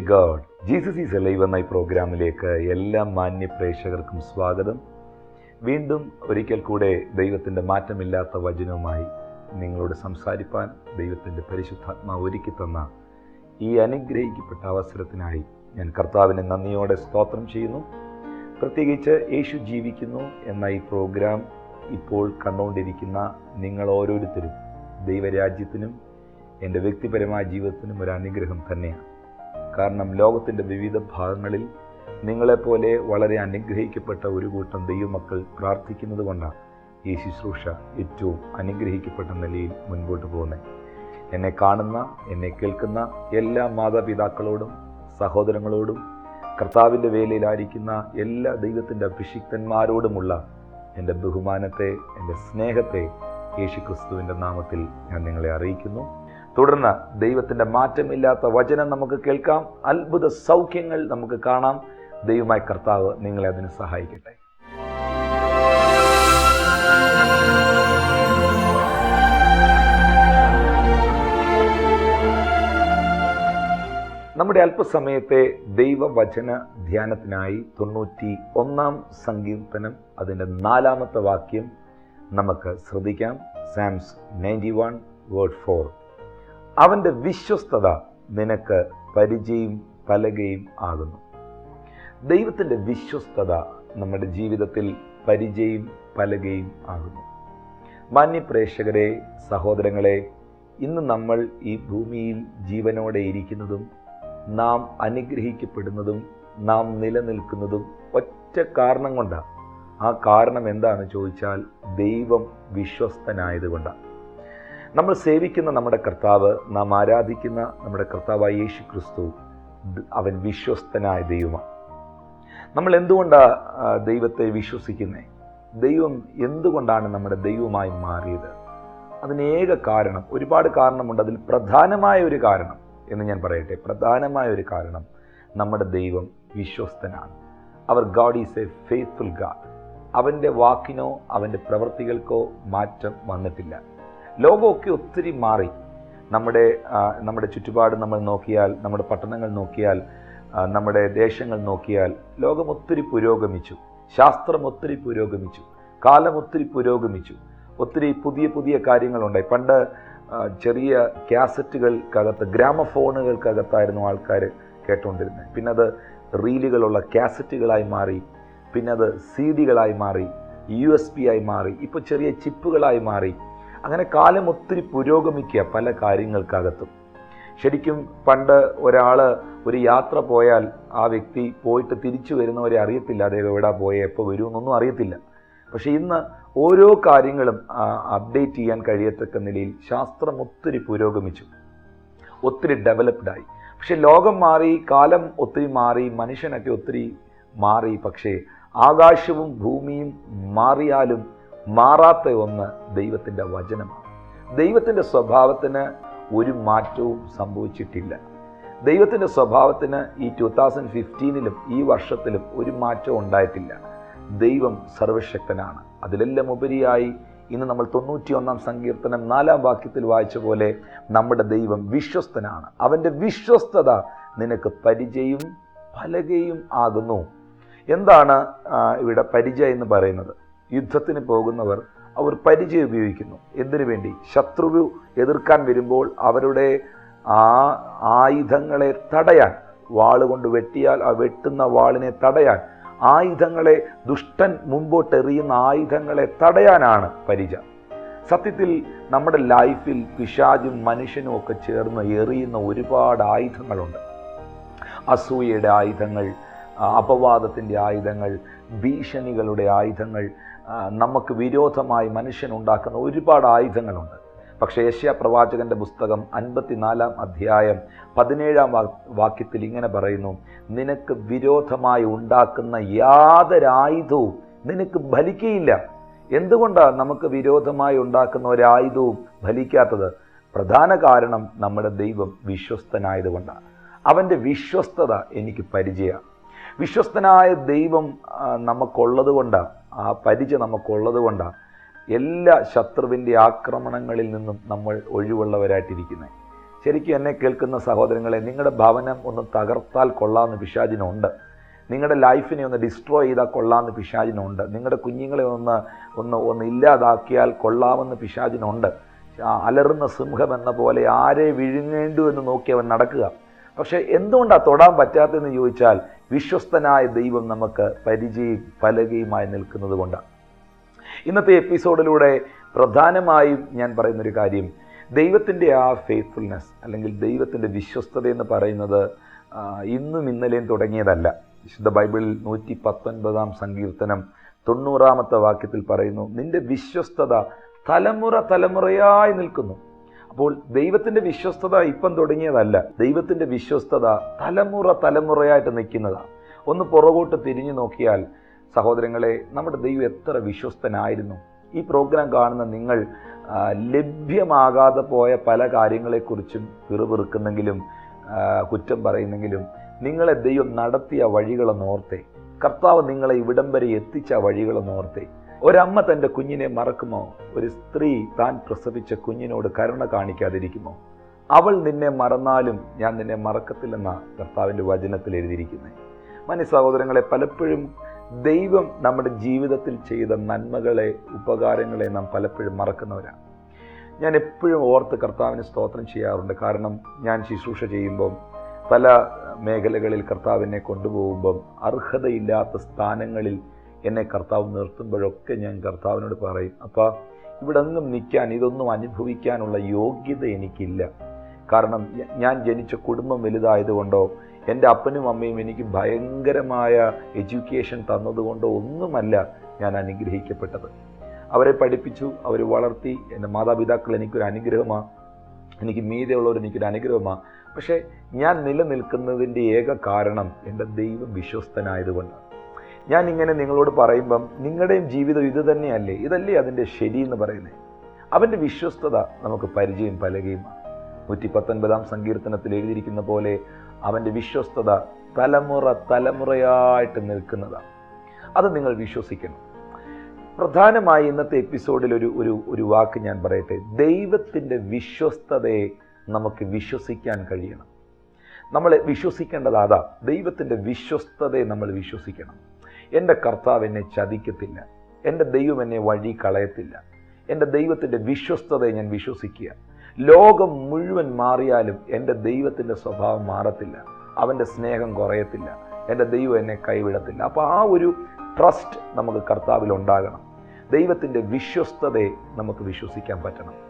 Glory God. Jesus is live എന്ന ഈ പ്രോഗ്രാമിലേക്ക് എല്ലാ മാന്യ പ്രേക്ഷകർക്കും സ്വാഗതം. വീണ്ടും ഒരിക്കൽ കൂടെ ദൈവത്തിന്റെ മാറ്റമില്ലാത്ത വചനവുമായി നിങ്ങളോട് സംസാരിപ്പാൻ ദൈവത്തിന്റെ പരിശുദ്ധാത്മാവ് ഒരുക്കി തന്ന ഈ അനുഗ്രഹിക്കപ്പെട്ട അവസരത്തിനായി ഞാൻ കർത്താവിനെ നന്ദിയോടെ സ്തോത്രം ചെയ്യുന്നു. പ്രത്യേകിച്ച് യേശു ജീവിക്കുന്നു എന്ന ഈ പ്രോഗ്രാം ഇപ്പോൾ കണ്ടുകൊണ്ടിരിക്കുന്ന നിങ്ങൾ ഓരോരുത്തരും ദൈവരാജ്യത്തിനും എന്റെ വ്യക്തിപരമായ ജീവിതത്തിനും ഒരു അനുഗ്രഹം തന്നെയാണ്. കാരണം ലോകത്തിന്റെ വിവിധ ഭാഗങ്ങളിൽ നിങ്ങളെപ്പോലെ വളരെ അനുഗ്രഹിക്കപ്പെട്ട ഒരു കൂട്ടം ദൈവമക്കൾ പ്രാർത്ഥിക്കുന്നത് കൊണ്ടാണ് ഈ ശുശ്രൂഷ ഏറ്റവും അനുഗ്രഹിക്കപ്പെട്ട നിലയിൽ മുൻപോട്ട് പോകുന്നത് എന്നെ കാണുന്ന എന്നെ കേൾക്കുന്ന എല്ലാ മാതാപിതാക്കളോടും സഹോദരങ്ങളോടും കർത്താവിന്റെ വേലയിലായിരിക്കുന്ന എല്ലാ ദൈവത്തിന്റെ അഭിഷിക്തന്മാരോടുമുള്ള എന്റെ ബഹുമാനത്തെ എന്റെ സ്നേഹത്തെ യേശു ക്രിസ്തുവിന്റെ നാമത്തിൽ ഞാൻ നിങ്ങളെ അറിയിക്കുന്നു. തുടർന്ന് ദൈവത്തിന്റെ മാറ്റമില്ലാത്ത വചനം നമുക്ക് കേൾക്കാം. അത്ഭുത സൗഖ്യങ്ങൾ നമുക്ക് കാണാം. ദൈവമായ കർത്താവ് നിങ്ങളെ അതിന് സഹായിക്കട്ടെ. നമ്മുടെ അല്പസമയത്തെ ദൈവവചന ധ്യാനത്തിനായി തൊണ്ണൂറ്റി ഒന്നാം സങ്കീർത്തനം അതിന്റെ നാലാമത്തെ വാക്യം നമുക്ക് ശ്രദ്ധിക്കാം. Psalms ninety one word four അവന്റെ വിശ്വസ്തത നിനക്ക് പരിചയം പലകയും ആകുന്നു. ദൈവത്തിന്റെ വിശ്വസ്തത നമ്മുടെ ജീവിതത്തിൽ പരിചയം പലകയും ആകുന്നു. മാന്യപ്രേക്ഷകരെ സഹോദരങ്ങളെ ഇന്ന് നമ്മൾ ഈ ഭൂമിയിൽ ജീവനോടെ ഇരിക്കുന്നതും നാം അനുഗ്രഹിക്കപ്പെടുന്നതും നാം നിലനിൽക്കുന്നതും ഒറ്റ കാരണം കൊണ്ടാണ് ആ കാരണം എന്താണ് ചോദിച്ചാൽ ദൈവം വിശ്വസ്തനായതുകൊണ്ടാണ് നമ്മൾ സേവിക്കുന്ന നമ്മുടെ കർത്താവ് നാം ആരാധിക്കുന്ന നമ്മുടെ കർത്താവായ യേശു ക്രിസ്തു അവൻ വിശ്വസ്തനായ ദൈവമാണ്. നമ്മൾ എന്തുകൊണ്ടാണ് ദൈവത്തെ വിശ്വസിക്കുന്നത് ദൈവം എന്തുകൊണ്ടാണ് നമ്മുടെ ദൈവമായി മാറിയത്? അതിനേക കാരണം ഒരുപാട് കാരണമുണ്ട്. അതിൽ പ്രധാനമായ ഒരു കാരണം എന്ന് ഞാൻ പറയട്ടെ. പ്രധാനമായ ഒരു കാരണം നമ്മുടെ ദൈവം വിശ്വസ്തനാണ്. Our God is a faithful God അവന്റെ വാക്കിനോ അവന്റെ പ്രവൃത്തികൾക്കോ മാറ്റം വന്നിട്ടില്ല. ലോകമൊക്കെ ഒത്തിരി മാറി. നമ്മുടെ നമ്മുടെ ചുറ്റുപാട് നമ്മൾ നോക്കിയാൽ നമ്മുടെ പട്ടണങ്ങൾ നോക്കിയാൽ നമ്മുടെ ദേശങ്ങൾ നോക്കിയാൽ ലോകം ഒത്തിരി പുരോഗമിച്ചു. ശാസ്ത്രം ഒത്തിരി പുരോഗമിച്ചു. കാലം ഒത്തിരി പുരോഗമിച്ചു. ഒത്തിരി പുതിയ പുതിയ കാര്യങ്ങളുണ്ടായി. പണ്ട് ചെറിയ കാസറ്റുകൾക്കകത്ത് ഗ്രാമഫോണുകൾക്കകത്തായിരുന്നു ആൾക്കാർ കേട്ടുകൊണ്ടിരുന്നത് പിന്നെ അത് റീലുകളുള്ള കാസറ്റുകളായി മാറി പിന്നെ അത് സി ഡികളായി മാറി യു എസ് പി ആയി മാറി ഇപ്പോൾ ചെറിയ ചിപ്പുകളായി മാറി. അങ്ങനെ കാലം ഒത്തിരി പുരോഗമിക്കുക പല കാര്യങ്ങൾക്കകത്തും. ശരിക്കും പണ്ട് ഒരാൾ ഒരു യാത്ര പോയാൽ ആ വ്യക്തി പോയിട്ട് തിരിച്ചു വരുന്നവരെ അറിയത്തില്ല അദ്ദേഹം എവിടെ പോയേ എപ്പോൾ വരുമെന്നൊന്നും അറിയത്തില്ല. പക്ഷേ ഇന്ന് ഓരോ കാര്യങ്ങളും അപ്ഡേറ്റ് ചെയ്യാൻ കഴിയത്തക്ക നിലയിൽ ശാസ്ത്രം ഒത്തിരി പുരോഗമിച്ചു. ഒത്തിരി ഡെവലപ്ഡായി പക്ഷെ ലോകം മാറി കാലം ഒത്തിരി മാറി മനുഷ്യനൊക്കെ ഒത്തിരി മാറി പക്ഷേ ആകാശവും ഭൂമിയും മാറിയാലും മാറാത്ത ഒന്ന് ദൈവത്തിന്റെ വചനമാണ്. ദൈവത്തിന്റെ സ്വഭാവത്തിന് ഒരു മാറ്റവും സംഭവിച്ചിട്ടില്ല. ദൈവത്തിന്റെ സ്വഭാവത്തിന് ഈ ടു തൗസൻഡ് ഫിഫ്റ്റീനിലും ഈ വർഷത്തിലും ഒരു മാറ്റവും ഉണ്ടായിട്ടില്ല. ദൈവം സർവശക്തനാണ്. അതിലെല്ലാം ഉപരിയായി ഇന്ന് നമ്മൾ തൊണ്ണൂറ്റി ഒന്നാം സങ്കീർത്തനം നാലാം വാക്യത്തിൽ വായിച്ച പോലെ നമ്മുടെ ദൈവം വിശ്വസ്തനാണ്. അവന്റെ വിശ്വസ്തത നിനക്ക് പരിചയം പലകയും ആകുന്നു. എന്താണ് ഇവിടെ പരിചയം എന്ന് പറയുന്നത്? യുദ്ധത്തിന് പോകുന്നവർ അവർ പരിചയം ഉപയോഗിക്കുന്നു. എന്തിനു വേണ്ടി? ശത്രുവു എതിർക്കാൻ വരുമ്പോൾ അവരുടെ ആ ആയുധങ്ങളെ തടയാൻ. വാളുകൊണ്ട് വെട്ടിയാൽ ആ വെട്ടുന്ന വാളിനെ തടയാൻ. ആയുധങ്ങളെ ദുഷ്ടൻ മുമ്പോട്ടെറിയുന്ന ആയുധങ്ങളെ തടയാനാണ് പരിച സത്യത്തിൽ നമ്മുടെ ലൈഫിൽ പിശാചും മനുഷ്യനും ഒക്കെ ചേർന്ന് എറിയുന്ന ഒരുപാട് ആയുധങ്ങളുണ്ട്. അസൂയയുടെ ആയുധങ്ങൾ അപവാദത്തിന്റെ ആയുധങ്ങൾ ഭീഷണികളുടെ ആയുധങ്ങൾ നമുക്ക് വിരോധമായി മനുഷ്യനുണ്ടാക്കുന്ന ഒരുപാട് ആയുധങ്ങളുണ്ട്. പക്ഷേ യേശ്യ പ്രവാചകന്റെ പുസ്തകം അൻപത്തിനാലാം അധ്യായം പതിനേഴാം വാക്യത്തിൽ ഇങ്ങനെ പറയുന്നു നിനക്ക് വിരോധമായി ഉണ്ടാക്കുന്ന യാതൊരായുധവും നിനക്ക് ഫലിക്കയില്ല. എന്തുകൊണ്ടാണ് നമുക്ക് വിരോധമായി ഉണ്ടാക്കുന്ന ഒരായുധവും ഫലിക്കാത്തത്? പ്രധാന കാരണം നമ്മുടെ ദൈവം വിശ്വസ്തനായതുകൊണ്ടാണ് അവന്റെ വിശ്വസ്തത എനിക്ക് പരിചയമാണ്. വിശ്വസ്തനായ ദൈവം നമുക്കുള്ളത് കൊണ്ടാണ് ആ പരിച നമുക്കുള്ളത് കൊണ്ടാണ് എല്ലാ ശത്രുവിന്റെ ആക്രമണങ്ങളിൽ നിന്നും നമ്മൾ ഒഴിവുള്ളവരായിട്ടിരിക്കുന്നത് ശരിക്കും എന്നെ കേൾക്കുന്ന സഹോദരങ്ങളെ നിങ്ങളുടെ ഭവനം ഒന്ന് തകർത്താൽ കൊള്ളാമെന്ന് പിശാചിനുണ്ട്. നിങ്ങളുടെ ലൈഫിനെ ഒന്ന് ഡിസ്ട്രോയ് ചെയ്താൽ കൊള്ളാമെന്ന് പിശാചിനുണ്ട്. നിങ്ങളുടെ കുഞ്ഞുങ്ങളെ ഒന്ന് ഒന്ന് ഒന്ന് ഇല്ലാതാക്കിയാൽ കൊള്ളാമെന്ന് പിശാചിനുണ്ട്. അലറുന്ന സിംഹം എന്ന പോലെ ആരെ വിഴുങ്ങേണ്ടു എന്ന് നോക്കി അവൻ നടക്കുക. പക്ഷേ എന്തുകൊണ്ടാണ് തൊടാൻ പറ്റാത്തതെന്ന് ചോദിച്ചാൽ വിശ്വസ്തനായ ദൈവം നമുക്ക് പരിചയം പലകയുമായി നിൽക്കുന്നത് കൊണ്ടാണ്. ഇന്നത്തെ എപ്പിസോഡിലൂടെ പ്രധാനമായും ഞാൻ പറയുന്നൊരു കാര്യം ദൈവത്തിന്റെ ആ ഫെയ്ത്ത്ഫുൾനെസ് അല്ലെങ്കിൽ ദൈവത്തിന്റെ വിശ്വസ്തത എന്ന് പറയുന്നത് ഇന്നും ഇന്നലെയും തുടങ്ങിയതല്ല. വിശുദ്ധ ബൈബിളിൽ നൂറ്റി പത്തൊൻപതാം സങ്കീർത്തനം തൊണ്ണൂറാമത്തെ വാക്യത്തിൽ പറയുന്നു നിന്റെ വിശ്വസ്തത തലമുറ തലമുറയായി നിൽക്കുന്നു. അപ്പോൾ ദൈവത്തിന്റെ വിശ്വസ്തത ഇപ്പം തുടങ്ങിയതല്ല. ദൈവത്തിന്റെ വിശ്വസ്തത തലമുറ തലമുറയായിട്ട് നിൽക്കുന്നതാണ് ഒന്ന് പുറകോട്ട് തിരിഞ്ഞു നോക്കിയാൽ സഹോദരങ്ങളെ നമ്മുടെ ദൈവം എത്ര വിശ്വസ്തനായിരുന്നു. ഈ പ്രോഗ്രാം കാണുന്ന നിങ്ങൾ ലഭ്യമാകാതെ പോയ പല കാര്യങ്ങളെക്കുറിച്ചും പിറുപിറുക്കുന്നെങ്കിലും കുറ്റം പറയുന്നെങ്കിലും നിങ്ങളെ ദൈവം നടത്തിയ വഴികളെ കർത്താവ് നിങ്ങളെ ഇവിടം വരെ എത്തിച്ച വഴികളെ ഒരമ്മ തന്റെ കുഞ്ഞിനെ മറക്കുമോ? ഒരു സ്ത്രീ താൻ പ്രസവിച്ച കുഞ്ഞിനോട് കരുണ കാണിക്കാതിരിക്കുമോ? അവൾ നിന്നെ മറന്നാലും ഞാൻ നിന്നെ മറക്കത്തില്ലെന്ന കർത്താവിന്റെ വചനത്തിൽ എഴുതിയിരിക്കുന്നത്. മനു സഹോദരങ്ങളെ പലപ്പോഴും ദൈവം നമ്മുടെ ജീവിതത്തിൽ ചെയ്ത നന്മകളെ ഉപകാരങ്ങളെ നാം പലപ്പോഴും മറക്കുന്നവരാണ് ഞാൻ എപ്പോഴും ഓർത്ത് കർത്താവിന് സ്തോത്രം ചെയ്യാറുണ്ട്. കാരണം ഞാൻ ശുശ്രൂഷ ചെയ്യുമ്പം പല മേഖലകളിൽ കർത്താവിനെ കൊണ്ടുപോകുമ്പം അർഹതയില്ലാത്ത സ്ഥാനങ്ങളിൽ എന്നെ കർത്താവ് നിർത്തുമ്പോഴൊക്കെ ഞാൻ കർത്താവിനോട് പറയും അപ്പോൾ ഇവിടെ ഒന്നും നിൽക്കാൻ ഇതൊന്നും അനുഭവിക്കാനുള്ള യോഗ്യത എനിക്കില്ല. കാരണം ഞാൻ ജനിച്ച കുടുംബം വലുതായതുകൊണ്ടോ എന്റെ അപ്പനും അമ്മയും എനിക്ക് ഭയങ്കരമായ എഡ്യൂക്കേഷൻ തന്നതുകൊണ്ടോ ഒന്നുമല്ല ഞാൻ അനുഗ്രഹിക്കപ്പെട്ടത്. അവരെ പഠിപ്പിച്ചു അവർ വളർത്തി എന്റെ മാതാപിതാക്കൾ എനിക്കൊരു അനുഗ്രഹമാണ് എനിക്ക് മീതെയുള്ളവർ എനിക്കൊരു അനുഗ്രഹമാണ് പക്ഷേ ഞാൻ നിലനിൽക്കുന്നതിന്റെ ഏക കാരണം എന്റെ ദൈവം വിശ്വസ്തനായതുകൊണ്ടാണ് ഞാൻ ഇങ്ങനെ നിങ്ങളോട് പറയുമ്പം നിങ്ങളുടെയും ജീവിതം ഇത് തന്നെയല്ലേ? ഇതല്ലേ അതിന്റെ ശരി എന്ന് പറയുന്നത് അവന്റെ വിശ്വസ്തത നമുക്ക് പരിചയം പലകയുമാണ്. നൂറ്റി പത്തൊൻപതാം സങ്കീർത്തനത്തിൽ എഴുതിയിരിക്കുന്ന പോലെ അവന്റെ വിശ്വസ്തത തലമുറ തലമുറയായിട്ട് നിൽക്കുന്നതാണ്. അത് നിങ്ങൾ വിശ്വസിക്കണം. പ്രധാനമായി ഇന്നത്തെ എപ്പിസോഡിൽ ഒരു ഒരു ഒരു വാക്ക് ഞാൻ പറയട്ടെ. ദൈവത്തിന്റെ വിശ്വസ്തതയെ നമുക്ക് വിശ്വസിക്കാൻ കഴിയണം. നമ്മൾ വിശ്വസിക്കേണ്ടത് അതാ. ദൈവത്തിന്റെ വിശ്വസ്തതയെ നമ്മൾ വിശ്വസിക്കണം. എന്റെ കർത്താവ് എന്നെ ചതിക്കത്തില്ല. എന്റെ ദൈവം എന്നെ വഴി കളയത്തില്ല എന്റെ ദൈവത്തിന്റെ വിശ്വസ്തതയെ ഞാൻ വിശ്വസിക്കുക. ലോകം മുഴുവൻ മാറിയാലും എന്റെ ദൈവത്തിന്റെ സ്വഭാവം മാറത്തില്ല. അവന്റെ സ്നേഹം കുറയത്തില്ല. എന്റെ ദൈവം എന്നെ കൈവിടത്തില്ല. അപ്പോൾ ആ ഒരു ട്രസ്റ്റ് നമുക്ക് കർത്താവിൽ ഉണ്ടാകണം. ദൈവത്തിന്റെ വിശ്വസ്തതയെ നമുക്ക് വിശ്വസിക്കാൻ പറ്റണം.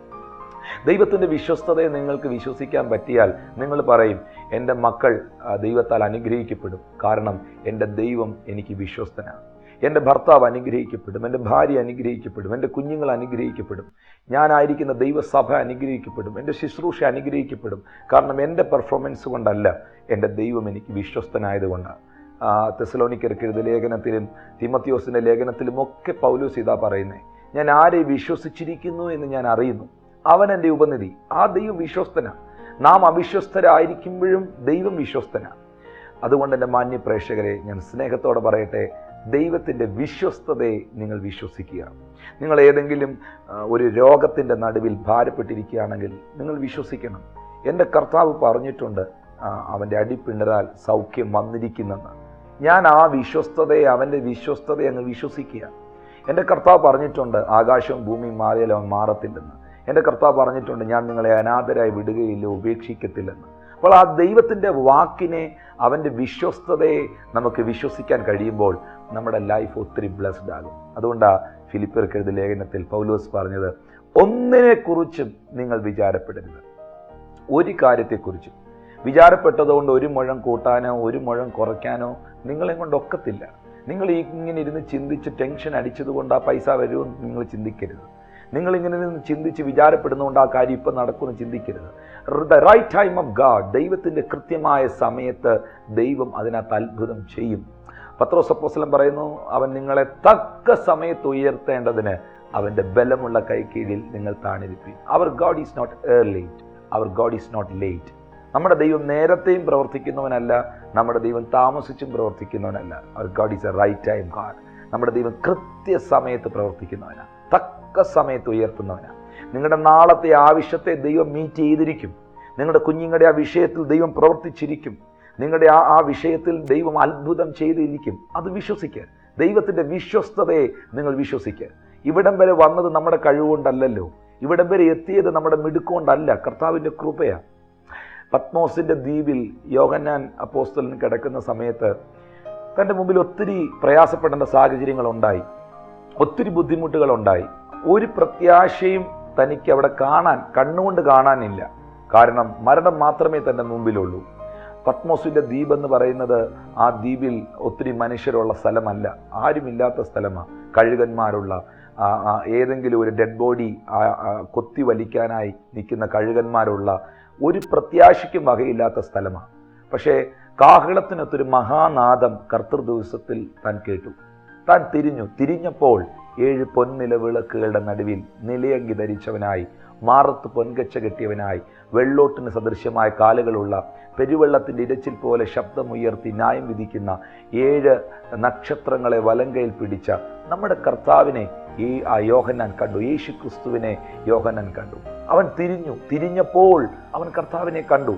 ദൈവത്തിന്റെ വിശ്വസ്തതയെ നിങ്ങൾക്ക് വിശ്വസിക്കാൻ പറ്റിയാൽ നിങ്ങൾ പറയും എന്റെ മക്കൾ ദൈവത്താൽ അനുഗ്രഹിക്കപ്പെടും. കാരണം എന്റെ ദൈവം എനിക്ക് വിശ്വസ്തനാണ്. എന്റെ ഭർത്താവ് അനുഗ്രഹിക്കപ്പെടും. എന്റെ ഭാര്യ അനുഗ്രഹിക്കപ്പെടും. എന്റെ കുഞ്ഞുങ്ങൾ അനുഗ്രഹിക്കപ്പെടും. ഞാനായിരിക്കുന്ന ദൈവസഭ അനുഗ്രഹിക്കപ്പെടും. എന്റെ ശുശ്രൂഷ അനുഗ്രഹിക്കപ്പെടും. കാരണം എന്റെ പെർഫോമൻസ് കൊണ്ടല്ല എന്റെ ദൈവം എനിക്ക് വിശ്വസ്തനായതുകൊണ്ടാണ് തെസലോണിക്കർക്ക് എഴുതിയ ലേഖനത്തിലും തിമത്യോസിന്റെ ലേഖനത്തിലും ഒക്കെ പൗലൂസ് ഇതാ പറയുന്നത് ഞാൻ ആരെ വിശ്വസിച്ചിരിക്കുന്നു എന്ന് ഞാൻ അറിയുന്നു. അവൻ എന്റെ ഉപനിധി. ആ ദൈവം വിശ്വസ്തന. നാം അവിശ്വസ്തരായിരിക്കുമ്പോഴും ദൈവം വിശ്വസ്തന. അതുകൊണ്ട് എന്റെ മാന്യ പ്രേക്ഷകരെ ഞാൻ സ്നേഹത്തോടെ പറയട്ടെ ദൈവത്തിന്റെ വിശ്വസ്തതയെ നിങ്ങൾ വിശ്വസിക്കുക. നിങ്ങൾ ഏതെങ്കിലും ഒരു രോഗത്തിന്റെ നടുവിൽ ഭാരപ്പെട്ടിരിക്കുകയാണെങ്കിൽ നിങ്ങൾ വിശ്വസിക്കണം. എന്റെ കർത്താവ് പറഞ്ഞിട്ടുണ്ട് അവന്റെ അടിപ്പിണരാൽ സൗഖ്യം വന്നിരിക്കുന്നെന്ന്. ഞാൻ ആ വിശ്വസ്തതയെ അവന്റെ വിശ്വസ്തതയെ അങ്ങ് വിശ്വസിക്കുക. എന്റെ കർത്താവ് പറഞ്ഞിട്ടുണ്ട് ആകാശവും ഭൂമിയും മാറിയാലും അവൻ മാറത്തില്ലെന്ന്. എന്റെ കർത്താവ് പറഞ്ഞിട്ടുണ്ട് ഞാൻ നിങ്ങളെ അനാഥരായി വിടുകയില്ല ഉപേക്ഷിക്കത്തില്ലെന്ന്. അപ്പോൾ ആ ദൈവത്തിന്റെ വാക്കിനെ അവന്റെ വിശ്വസ്തതയെ നമുക്ക് വിശ്വസിക്കാൻ കഴിയുമ്പോൾ നമ്മുടെ ലൈഫ് ഒത്തിരി ബ്ലെസ്ഡ് ആകും. അതുകൊണ്ടാണ് ഫിലിപ്പർ എഴുതിയ ലേഖനത്തിൽ പൗലോസ് പറഞ്ഞത് ഒന്നിനെക്കുറിച്ചും നിങ്ങൾ വിചാരപ്പെടരുത്. ഒരു കാര്യത്തെക്കുറിച്ചും. വിചാരപ്പെട്ടതുകൊണ്ട് ഒരു മുഴം കൂട്ടാനോ ഒരു മുഴം കുറയ്ക്കാനോ നിങ്ങളെ കൊണ്ട് ഒക്കത്തില്ല നിങ്ങൾ ഇങ്ങനെ ഇരുന്ന് ചിന്തിച്ച് ടെൻഷൻ അടിച്ചതുകൊണ്ട് ആ പൈസ വരുമെന്ന് നിങ്ങൾ ചിന്തിക്കരുത്. നിങ്ങൾ ഇങ്ങനെ നിന്ന് ചിന്തിച്ച് വിചാരപ്പെടുന്നതുകൊണ്ട് ആ കാര്യം ഇപ്പം നടക്കുമെന്ന് ചിന്തിക്കരുത്. The right time of God ദൈവത്തിന്റെ കൃത്യമായ സമയത്ത് ദൈവം അതിനകത്ത് അത്ഭുതം ചെയ്യും. പത്രോസപ്പോസ്ലം പറയുന്നു അവൻ നിങ്ങളെ തക്ക സമയത്ത് ഉയർത്തേണ്ടതിന് അവന്റെ ബലമുള്ള കൈക്കീഴിൽ നിങ്ങൾ താണിരിപ്പി our God is not early our God is not late നമ്മുടെ ദൈവം നേരത്തെയും പ്രവർത്തിക്കുന്നവനല്ല നമ്മുടെ ദൈവം താമസിച്ചും പ്രവർത്തിക്കുന്നവനല്ല. Our God is a right time God നമ്മുടെ ദൈവം കൃത്യസമയത്ത് പ്രവർത്തിക്കുന്നവനാണ്. തക്ക സമയത്ത് ഉയർത്തുന്നവനാണ് നിങ്ങളുടെ നാളത്തെ ആവശ്യത്തെ ദൈവം മീറ്റ് ചെയ്തിരിക്കും. നിങ്ങളുടെ കുഞ്ഞുങ്ങളുടെ ആ വിഷയത്തിൽ ദൈവം പ്രവർത്തിച്ചിരിക്കും. നിങ്ങളുടെ ആ ആ വിഷയത്തിൽ ദൈവം അത്ഭുതം ചെയ്തിരിക്കും. അത് വിശ്വസിക്കുക. ദൈവത്തിന്റെ വിശ്വസ്തതയെ നിങ്ങൾ വിശ്വസിക്കുക. ഇവിടം വരെ വന്നത് നമ്മുടെ കഴിവുകൊണ്ടല്ലല്ലോ. ഇവിടം വരെ എത്തിയത് നമ്മുടെ മിടുക്കൊണ്ടല്ല. കർത്താവിന്റെ കൃപയാണ് പത്മോസിന്റെ ദ്വീപിൽ യോഗന്നാൻ അപ്പോസ്റ്റലിന് കിടക്കുന്ന സമയത്ത് തന്റെ മുമ്പിൽ ഒത്തിരി പ്രയാസപ്പെടേണ്ട സാഹചര്യങ്ങളുണ്ടായി. ഒത്തിരി ബുദ്ധിമുട്ടുകളുണ്ടായി. ഒരു പ്രത്യാശയും തനിക്ക് അവിടെ കാണാൻ കണ്ണുകൊണ്ട് കാണാനില്ല. കാരണം മരണം മാത്രമേ തന്റെ മുമ്പിലുള്ളൂ. പത്മോസിന്റെ ദ്വീപ് എന്ന് പറയുന്നത് ആ ദ്വീപിൽ ഒത്തിരി മനുഷ്യരുള്ള സ്ഥലമല്ല. ആരുമില്ലാത്ത സ്ഥലമാണ് കഴുകന്മാരുള്ള ഏതെങ്കിലും ഒരു ഡെഡ് ബോഡി കൊത്തി വലിക്കാനായി നിൽക്കുന്ന കഴുകന്മാരുള്ള ഒരു പ്രത്യാശയ്ക്കും വകയില്ലാത്ത സ്ഥലമാണ് പക്ഷേ കാഹളത്തിനൊത്തൊരു മഹാനാദം കർത്തൃ ദിവസത്തിൽ താൻ കേട്ടു. താൻ തിരിഞ്ഞു. തിരിഞ്ഞപ്പോൾ ഏഴ് പൊൻനില വിളക്കുകളുടെ നടുവിൽ നിലയങ്കി ധരിച്ചവനായി മാറത്ത് പൊൻകച്ച കെട്ടിയവനായി വെള്ളോട്ടിന് സദൃശ്യമായ കാലുകളുള്ള പെരുവെള്ളത്തിന്റെ ഇരച്ചിൽ പോലെ ശബ്ദമുയർത്തി ന്യായം വിധിക്കുന്ന ഏഴ് നക്ഷത്രങ്ങളെ വലങ്കയിൽ പിടിച്ച നമ്മുടെ കർത്താവിനെ ഈ ആ യോഹന്നാൻ കണ്ടു. യേശു ക്രിസ്തുവിനെ യോഹന്നാൻ കണ്ടു. അവൻ തിരിഞ്ഞു. തിരിഞ്ഞപ്പോൾ അവൻ കർത്താവിനെ കണ്ടു.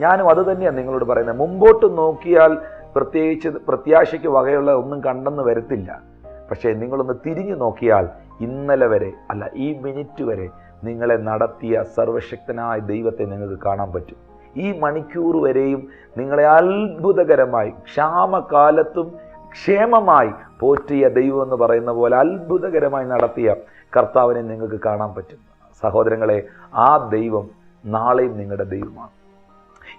ഞാനും അത് തന്നെയാണ് നിങ്ങളോട് പറയുന്നത്. മുമ്പോട്ട് നോക്കിയാൽ പ്രത്യേകിച്ച് പ്രത്യാശയ്ക്ക് വകയുള്ള ഒന്നും കണ്ടെന്ന് വരത്തില്ല. പക്ഷേ നിങ്ങളൊന്ന് തിരിഞ്ഞു നോക്കിയാൽ ഇന്നലെ വരെ അല്ല ഈ മിനിറ്റ് വരെ നിങ്ങളെ നടത്തിയ സർവശക്തനായ ദൈവത്തെ നിങ്ങൾക്ക് കാണാൻ പറ്റും. ഈ മണിക്കൂർ വരെയും നിങ്ങളെ അത്ഭുതകരമായി ക്ഷാമകാലത്തും ക്ഷേമമായി പോറ്റിയ ദൈവം എന്ന് പറയുന്ന പോലെ അത്ഭുതകരമായി നടത്തിയ കർത്താവിനെ നിങ്ങൾക്ക് കാണാൻ പറ്റും. സഹോദരങ്ങളെ ആ ദൈവം നാളെയും നിങ്ങളുടെ ദൈവമാണ്.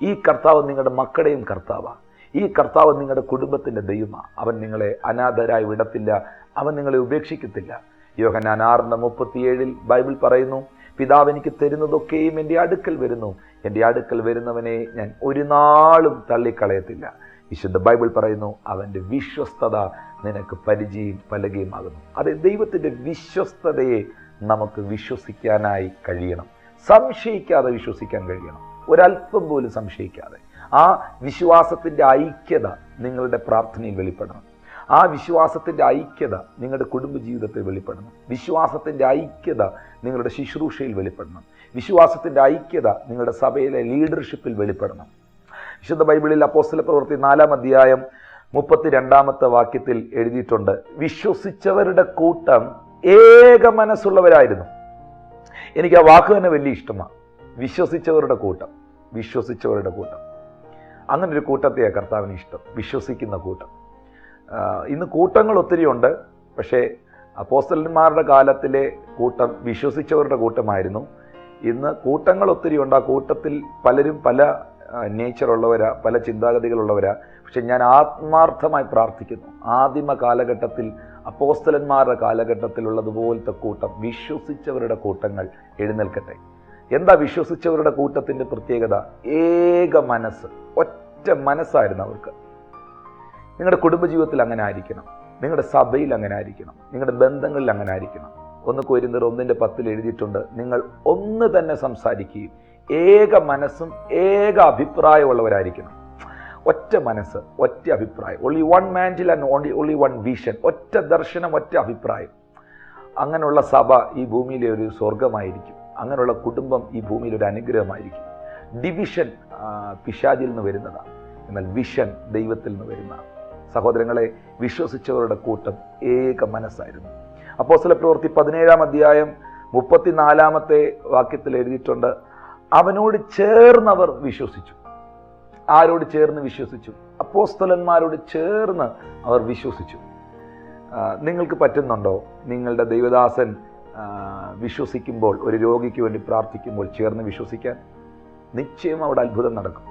ഈ കർത്താവ് നിങ്ങളുടെ മക്കളുടെയും കർത്താവാണ്. ഈ കർത്താവ് നിങ്ങളുടെ കുടുംബത്തിന്റെ ദൈവമാണ് അവൻ നിങ്ങളെ അനാഥരായി വിടത്തില്ല. അവൻ നിങ്ങളെ ഉപേക്ഷിക്കത്തില്ല. യോഹന്നാൻ ആറിന്റെ മുപ്പത്തിയേഴിൽ ബൈബിൾ പറയുന്നു പിതാവ് എനിക്ക് തരുന്നതൊക്കെയും എന്റെ അടുക്കൽ വരുന്നു. എന്റെ അടുക്കൽ വരുന്നവനെ ഞാൻ ഒരു നാളും തള്ളിക്കളയത്തില്ല. വിശുദ്ധ ബൈബിൾ പറയുന്നു അവന്റെ വിശ്വസ്തത നിനക്ക് പരിചയം പലകയുമാകുന്നു. അത് ദൈവത്തിന്റെ വിശ്വസ്തതയെ നമുക്ക് വിശ്വസിക്കാനായി കഴിയണം. സംശയിക്കാതെ വിശ്വസിക്കാൻ കഴിയണം. ഒരല്പം പോലും സംശയിക്കാതെ. ആ വിശ്വാസത്തിന്റെ ഐക്യത നിങ്ങളുടെ പ്രാർത്ഥനയിൽ വെളിപ്പെടണം. ആ വിശ്വാസത്തിന്റെ ഐക്യത നിങ്ങളുടെ കുടുംബജീവിതത്തിൽ വെളിപ്പെടണം. വിശ്വാസത്തിന്റെ ഐക്യത നിങ്ങളുടെ ശുശ്രൂഷയിൽ വെളിപ്പെടണം. വിശ്വാസത്തിന്റെ ഐക്യത നിങ്ങളുടെ സഭയിലെ ലീഡർഷിപ്പിൽ വെളിപ്പെടണം. വിശുദ്ധ ബൈബിളിൽ അപ്പോസ്തല പ്രവൃത്തി നാലാം അധ്യായം മുപ്പത്തി രണ്ടാമത്തെ വാക്യത്തിൽ എഴുതിയിട്ടുണ്ട് വിശ്വസിച്ചവരുടെ കൂട്ടം ഏക മനസ്സുള്ളവരായിരുന്നു എനിക്ക് ആ വാക്ക് തന്നെ വലിയ ഇഷ്ടമാണ്. വിശ്വസിച്ചവരുടെ കൂട്ടം. വിശ്വസിച്ചവരുടെ കൂട്ടം. അങ്ങനെ ഒരു കൂട്ടത്തെയാണ് കർത്താവിന് ഇഷ്ടം വിശ്വസിക്കുന്ന കൂട്ടം. ഇന്ന് കൂട്ടങ്ങൾ ഒത്തിരി ഉണ്ട് പക്ഷേ അപ്പോസ്റ്റലന്മാരുടെ കാലത്തിലെ കൂട്ടം വിശ്വസിച്ചവരുടെ കൂട്ടമായിരുന്നു. ഇന്ന് കൂട്ടങ്ങൾ ഒത്തിരി ഉണ്ട് ആ കൂട്ടത്തിൽ പലരും പല നേച്ചറുള്ളവരാ പല ചിന്താഗതികളുള്ളവരാ. പക്ഷെ ഞാൻ ആത്മാർത്ഥമായി പ്രാർത്ഥിക്കുന്നു ആദിമ കാലഘട്ടത്തിൽ അപ്പോസ്തലന്മാരുടെ കാലഘട്ടത്തിലുള്ളതുപോലത്തെ കൂട്ടം വിശ്വസിച്ചവരുടെ കൂട്ടങ്ങൾ എഴുന്നേൽക്കട്ടെ. എന്താ വിശ്വസിച്ചവരുടെ കൂട്ടത്തിന്റെ പ്രത്യേകത? ഏക മനസ്സ്. ഒറ്റ മനസ്സായിരുന്നു അവർക്ക്. നിങ്ങളുടെ കുടുംബജീവിതത്തിൽ അങ്ങനെ ആയിരിക്കണം. നിങ്ങളുടെ സഭയിൽ അങ്ങനെ ആയിരിക്കണം. നിങ്ങളുടെ ബന്ധങ്ങളിൽ അങ്ങനെ ആയിരിക്കണം. ഒന്ന് കോരിന്തർ ഒന്നിന്റെ പത്തിൽ എഴുതിയിട്ടുണ്ട് നിങ്ങൾ ഒന്ന് തന്നെ സംസാരിക്കുകയും ഏക മനസ്സും ഏക അഭിപ്രായമുള്ളവരായിരിക്കണം. ഒറ്റ മനസ്സ് ഒറ്റ അഭിപ്രായം. Only one mind and only only one vision ഒറ്റ ദർശനം ഒറ്റ അഭിപ്രായം. അങ്ങനെയുള്ള സഭ ഈ ഭൂമിയിലെ ഒരു സ്വർഗമായിരിക്കും അങ്ങനെയുള്ള കുടുംബം ഈ ഭൂമിയിൽ ഒരു അനുഗ്രഹമായിരിക്കും. ഡിവിഷൻ പിശാചിൽ നിന്ന് വരുന്നതാണ്. എന്നാൽ വിഷൻ ദൈവത്തിൽ നിന്ന് വരുന്നതാണ്. സഹോദരങ്ങളെ വിശ്വസിച്ചവരുടെ കൂട്ടം ഏക മനസ്സായിരുന്നു. അപ്പോ സ്ഥല പ്രവൃത്തി പതിനേഴാം അധ്യായം മുപ്പത്തിനാലാമത്തെ വാക്യത്തിൽ എഴുതിയിട്ടുണ്ട് അവനോട് ചേർന്നവർ വിശ്വസിച്ചു. ആരോട് ചേർന്ന് വിശ്വസിച്ചു? അപ്പോസ്തലന്മാരോട് ചേർന്ന് അവർ വിശ്വസിച്ചു. നിങ്ങൾക്ക് പറ്റുന്നുണ്ടോ? നിങ്ങളുടെ ദൈവദാസൻ വിശ്വസിക്കുമ്പോൾ ഒരു രോഗിക്ക് വേണ്ടി പ്രാർത്ഥിക്കുമ്പോൾ ചേർന്ന് വിശ്വസിക്കാൻ നിശ്ചയം അവിടെ അത്ഭുതം നടക്കും.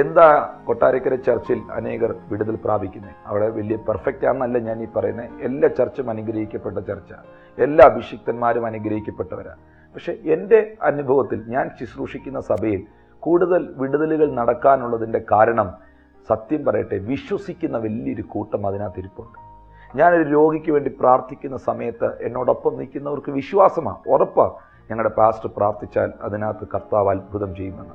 എന്താ കൊട്ടാരക്കര ചർച്ചിൽ അനേകർ വിടുതൽ പ്രാപിക്കുന്നത് അവിടെ വലിയ പെർഫെക്റ്റ് ആണെന്നല്ല ഞാൻ ഈ പറയുന്നത് എല്ലാ ചർച്ചും അനുഗ്രഹിക്കപ്പെട്ട ചർച്ച. എല്ലാ അഭിഷിക്തന്മാരും അനുഗ്രഹിക്കപ്പെട്ടവരാണ് പക്ഷെ എന്റെ അനുഭവത്തിൽ ഞാൻ ശുശ്രൂഷിക്കുന്ന സഭയിൽ കൂടുതൽ വിടുതലുകൾ നടക്കാനുള്ളതിന്റെ കാരണം സത്യം പറയട്ടെ വിശ്വസിക്കുന്ന വലിയൊരു കൂട്ടം അതിനകത്ത് ഇരിപ്പുണ്ട്. ഞാനൊരു രോഗിക്ക് വേണ്ടി പ്രാർത്ഥിക്കുന്ന സമയത്ത് എന്നോടൊപ്പം നിൽക്കുന്നവർക്ക് വിശ്വാസമാണ്. ഉറപ്പാണ് ഞങ്ങളുടെ പാസ്റ്റ് പ്രാർത്ഥിച്ചാൽ അതിനകത്ത് കർത്താവ് അത്ഭുതം ചെയ്യുമെന്ന്.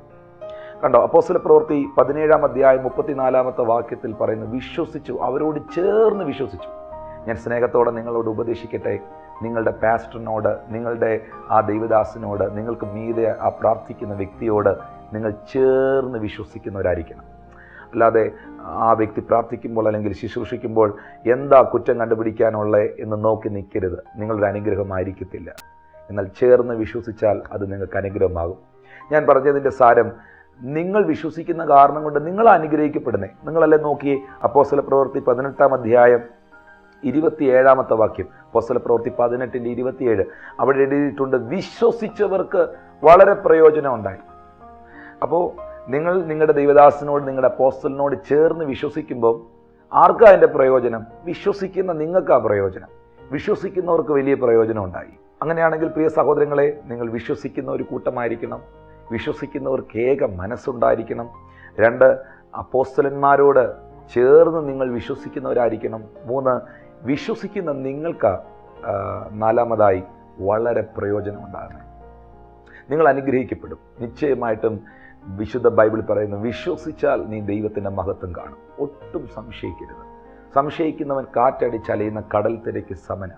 കണ്ടോ അപ്പോസ്തല പ്രവൃത്തി പതിനേഴാം അധ്യായം മുപ്പത്തിനാലാമത്തെ വാക്യത്തിൽ പറയുന്നു വിശ്വസിച്ചു. അവരോട് ചേർന്ന് വിശ്വസിച്ചു. ഞാൻ സ്നേഹത്തോടെ നിങ്ങളോട് ഉപദേശിക്കട്ടെ. നിങ്ങളുടെ പാസ്റ്ററിനോട് നിങ്ങളുടെ ആ ദൈവദാസിനോട് നിങ്ങൾക്ക് മീതെ ആ പ്രാർത്ഥിക്കുന്ന വ്യക്തിയോട് നിങ്ങൾ ചേർന്ന് വിശ്വസിക്കുന്നവരായിരിക്കണം. അല്ലാതെ ആ വ്യക്തി പ്രാർത്ഥിക്കുമ്പോൾ അല്ലെങ്കിൽ ശുശ്രൂഷിക്കുമ്പോൾ എന്താ കുറ്റം കണ്ടുപിടിക്കാനുള്ള എന്ന് നോക്കി നിൽക്കരുത്. നിങ്ങളൊരു അനുഗ്രഹമായിരിക്കത്തില്ല എന്നാൽ ചേർന്ന് വിശ്വസിച്ചാൽ അത് നിങ്ങൾക്ക് അനുഗ്രഹമാകും. ഞാൻ പറഞ്ഞതിന്റെ സാരം നിങ്ങൾ വിശ്വസിക്കുന്ന കാരണം കൊണ്ട് നിങ്ങൾ അനുഗ്രഹിക്കപ്പെടുന്നേ. നിങ്ങളല്ലേ നോക്കിയേ അപ്പോസല പ്രവൃത്തി പതിനെട്ടാം അധ്യായം ഇരുപത്തിയേഴാമത്തെ വാക്യം. അപ്പോസല പ്രവൃത്തി പതിനെട്ടിന്റെ ഇരുപത്തിയേഴ്. അവിടെ എഴുതിയിട്ടുണ്ട് വിശ്വസിച്ചവർക്ക് വളരെ പ്രയോജനം ഉണ്ടായി അപ്പോൾ നിങ്ങൾ നിങ്ങളുടെ ദൈവദാസനോട് നിങ്ങളുടെ അപ്പോസ്റ്റലിനോട് ചേർന്ന് വിശ്വസിക്കുമ്പോൾ ആർക്കാ അതിന്റെ പ്രയോജനം? വിശ്വസിക്കുന്ന നിങ്ങൾക്കാ പ്രയോജനം. വിശ്വസിക്കുന്നവർക്ക് വലിയ പ്രയോജനം ഉണ്ടായി അങ്ങനെയാണെങ്കിൽ പ്രിയ സഹോദരങ്ങളെ നിങ്ങൾ വിശ്വസിക്കുന്ന ഒരു കൂട്ടമായിരിക്കണം. വിശ്വസിക്കുന്നവർക്ക് ഏക മനസ്സുണ്ടായിരിക്കണം. രണ്ട് അപ്പോസ്റ്റലന്മാരോട് ചേർന്ന് നിങ്ങൾ വിശ്വസിക്കുന്നവരായിരിക്കണം. മൂന്ന് വിശ്വസിക്കുന്ന നിങ്ങൾക്ക് നാലാമതായി വളരെ പ്രയോജനമുണ്ടാകണം. നിങ്ങൾ അനുഗ്രഹിക്കപ്പെടും. നിശ്ചയമായിട്ടും വിശുദ്ധ ബൈബിൾ പറയുന്നു വിശ്വസിച്ചാൽ നീ ദൈവത്തിന്റെ മഹത്വം കാണും. ഒട്ടും സംശയിക്കരുത്. സംശയിക്കുന്നവൻ കാറ്റടിച്ചലയുന്ന കടൽ തിരക്ക് സമന.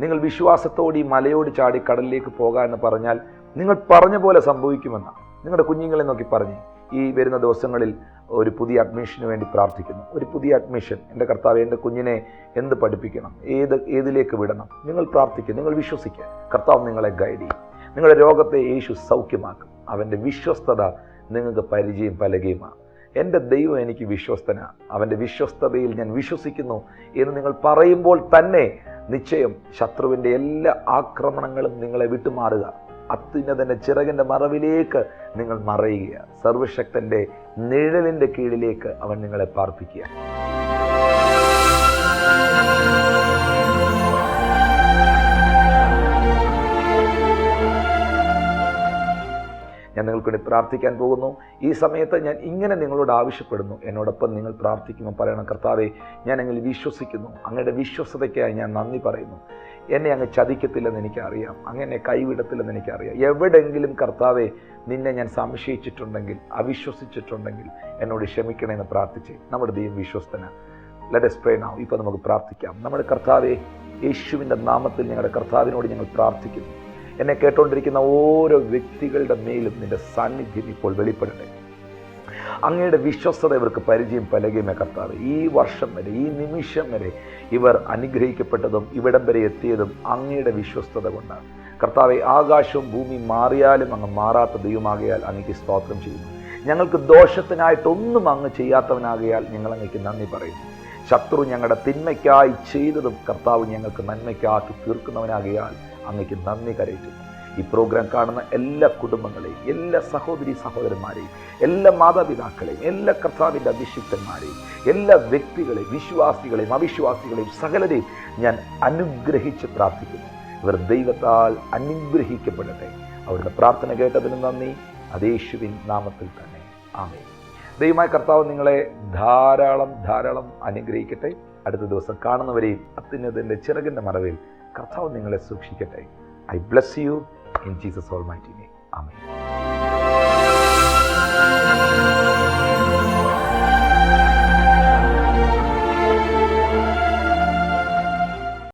നിങ്ങൾ വിശ്വാസത്തോടെ ഈ മലയോട് ചാടി കടലിലേക്ക് പോകാൻ എന്ന് പറഞ്ഞാൽ നിങ്ങൾ പറഞ്ഞ പോലെ സംഭവിക്കുമെന്നാണ് നിങ്ങളുടെ കുഞ്ഞുങ്ങളെ നോക്കി പറഞ്ഞ് ഈ വരുന്ന ദിവസങ്ങളിൽ ഒരു പുതിയ അഡ്മിഷന് വേണ്ടി പ്രാർത്ഥിക്കുന്നു. ഒരു പുതിയ അഡ്മിഷൻ. എന്റെ കർത്താവ് എന്റെ കുഞ്ഞിനെ എന്ത് പഠിപ്പിക്കണം? ഏത് ഏതിലേക്ക് വിടണം? നിങ്ങൾ പ്രാർത്ഥിക്കുക. നിങ്ങൾ വിശ്വസിക്കുക. കർത്താവ് നിങ്ങളെ ഗൈഡ് ചെയ്യും. നിങ്ങളുടെ രോഗത്തെ യേശു സൗഖ്യമാക്കും. അവന്റെ വിശ്വസ്തത നിങ്ങൾക്ക് പരിചയം പലകയുമാണ്. എന്റെ ദൈവം എനിക്ക് വിശ്വസ്തന. അവന്റെ വിശ്വസ്തതയിൽ ഞാൻ വിശ്വസിക്കുന്നു എന്ന് നിങ്ങൾ പറയുമ്പോൾ തന്നെ നിശ്ചയം ശത്രുവിന്റെ എല്ലാ ആക്രമണങ്ങളും നിങ്ങളെ വിട്ടുമാറുക. അത്യുന്നതന്റെ ചിറകിന്റെ മറവിലേക്ക് നിങ്ങൾ മറയുക. സർവശക്തന്റെ നിഴലിന്റെ കീഴിലേക്ക് അവൻ നിങ്ങളെ പാർപ്പിക്കുക. വേണ്ടി പ്രാർത്ഥിക്കാൻ പോകുന്നു. ഈ സമയത്ത് ഞാൻ ഇങ്ങനെ നിങ്ങളോട് ആവശ്യപ്പെടുന്നു. എന്നോടൊപ്പം നിങ്ങൾ പ്രാർത്ഥിക്കുമ്പോൾ പറയണം കർത്താവെ ഞാൻ അങ്ങനെ വിശ്വസിക്കുന്നു. അങ്ങയുടെ വിശ്വസതയ്ക്കായി ഞാൻ നന്ദി പറയുന്നു. എന്നെ അങ്ങ് ചതിക്കത്തില്ലെന്ന് എനിക്കറിയാം. അങ്ങനെ കൈവിടത്തില്ലെന്ന് എനിക്കറിയാം. എവിടെയെങ്കിലും കർത്താവെ നിന്നെ ഞാൻ സംശയിച്ചിട്ടുണ്ടെങ്കിൽ അവിശ്വസിച്ചിട്ടുണ്ടെങ്കിൽ എന്നോട് ക്ഷമിക്കണമെന്ന് പ്രാർത്ഥിച്ച് നമ്മുടെ ദൈവം വിശ്വസ്തന. ലെറ്റ് എസ് പ്രേ നാവും ഇപ്പോൾ നമുക്ക് പ്രാർത്ഥിക്കാം. നമ്മുടെ കർത്താവെ യേശുവിന്റെ നാമത്തിൽ ഞങ്ങളുടെ കർത്താവിനോട് ഞങ്ങൾ പ്രാർത്ഥിക്കുന്നു. എന്നെ കേട്ടുകൊണ്ടിരിക്കുന്ന ഓരോ വ്യക്തികളുടെ മേലും നിന്റെ സാന്നിധ്യം ഇപ്പോൾ വെളിപ്പെടട്ടെ. അങ്ങയുടെ വിശ്വസ്തത ഇവർക്ക് പരിചയം പലകയുമേ കർത്താവ്. ഈ വർഷം വരെ ഈ നിമിഷം വരെ ഇവർ അനുഗ്രഹിക്കപ്പെട്ടതും ഇവിടം വരെ എത്തിയതും അങ്ങയുടെ വിശ്വസ്തത കൊണ്ടാണ്. കർത്താവെ ആകാശവും ഭൂമി മാറിയാലും അങ്ങ് മാറാത്ത ദൈവമാകയാൽ അങ്ങേക്ക് സ്തോത്രം ചെയ്യുന്നു. ഞങ്ങൾക്ക് ദോഷത്തിനായിട്ടൊന്നും അങ്ങ് ചെയ്യാത്തവനാകയാൽ ഞങ്ങൾ അങ്ങേക്ക് നന്ദി പറയുന്നു. ശത്രു ഞങ്ങളുടെ തിന്മയ്ക്കായി ചെയ്തതും കർത്താവ് ഞങ്ങൾക്ക് നന്മയ്ക്കാക്കി തീർക്കുന്നവനാകയാൽ അങ്ങേക്ക് നന്ദി കരയിക്കുന്നു. ഈ പ്രോഗ്രാം കാണുന്ന എല്ലാ കുടുംബങ്ങളെയും എല്ലാ സഹോദരി സഹോദരന്മാരെയും എല്ലാ മാതാപിതാക്കളെയും എല്ലാ കർത്താവിന്റെ അഭിഷിക്തന്മാരെയും എല്ലാ വ്യക്തികളെയും വിശ്വാസികളെയും അവിശ്വാസികളെയും സകലരെയും ഞാൻ അനുഗ്രഹിച്ച് പ്രാർത്ഥിക്കുന്നു. ഇവർ ദൈവത്താൽ അനുഗ്രഹിക്കപ്പെടട്ടെ. അവരുടെ പ്രാർത്ഥന കേട്ടതിന് നന്ദി. അതേശുവിൻ നാമത്തിൽ തന്നെ. ആമേ ദൈവമായ കർത്താവ് നിങ്ങളെ ധാരാളം ധാരാളം അനുഗ്രഹിക്കട്ടെ. അടുത്ത ദിവസം കാണുന്നവരെയും അത്യുന്നതിന്റെ ചിറകിന്റെ മറവിൽ കർത്താവ് നിങ്ങളെ സൂക്ഷിക്കട്ടെ. I bless you in Jesus almighty name